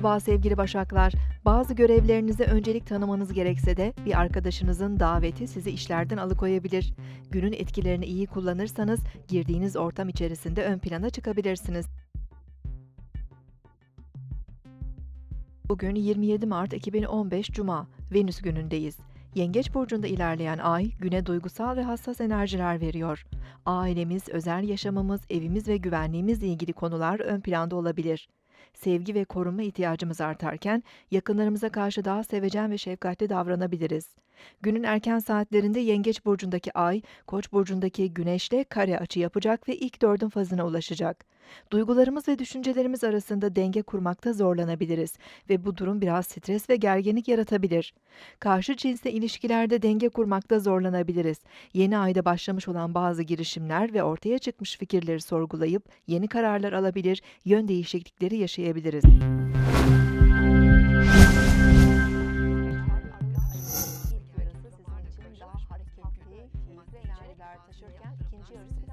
Merhaba sevgili Başaklar. Bazı görevlerinize öncelik tanımanız gerekse de bir arkadaşınızın daveti sizi işlerden alıkoyabilir. Günün etkilerini iyi kullanırsanız girdiğiniz ortam içerisinde ön plana çıkabilirsiniz. Bugün 27 Mart 2015 Cuma, Venüs günündeyiz. Yengeç burcunda ilerleyen ay güne duygusal ve hassas enerjiler veriyor. Ailemiz, özel yaşamımız, evimiz ve güvenliğimizle ilgili konular ön planda olabilir. Sevgi ve korunma ihtiyacımız artarken yakınlarımıza karşı daha sevecen ve şefkatli davranabiliriz. Günün erken saatlerinde Yengeç burcundaki ay, Koç burcundaki Güneş'le kare açı yapacak ve ilk dördün fazına ulaşacak. Duygularımız ve düşüncelerimiz arasında denge kurmakta zorlanabiliriz ve bu durum biraz stres ve gerginlik yaratabilir. Karşı cinsle ilişkilerde denge kurmakta zorlanabiliriz. Yeni ayda başlamış olan bazı girişimler ve ortaya çıkmış fikirleri sorgulayıp yeni kararlar alabilir, yön değişiklikleri yaşayabiliriz. İlk enerjiler taşırken ikinci yarısı biraz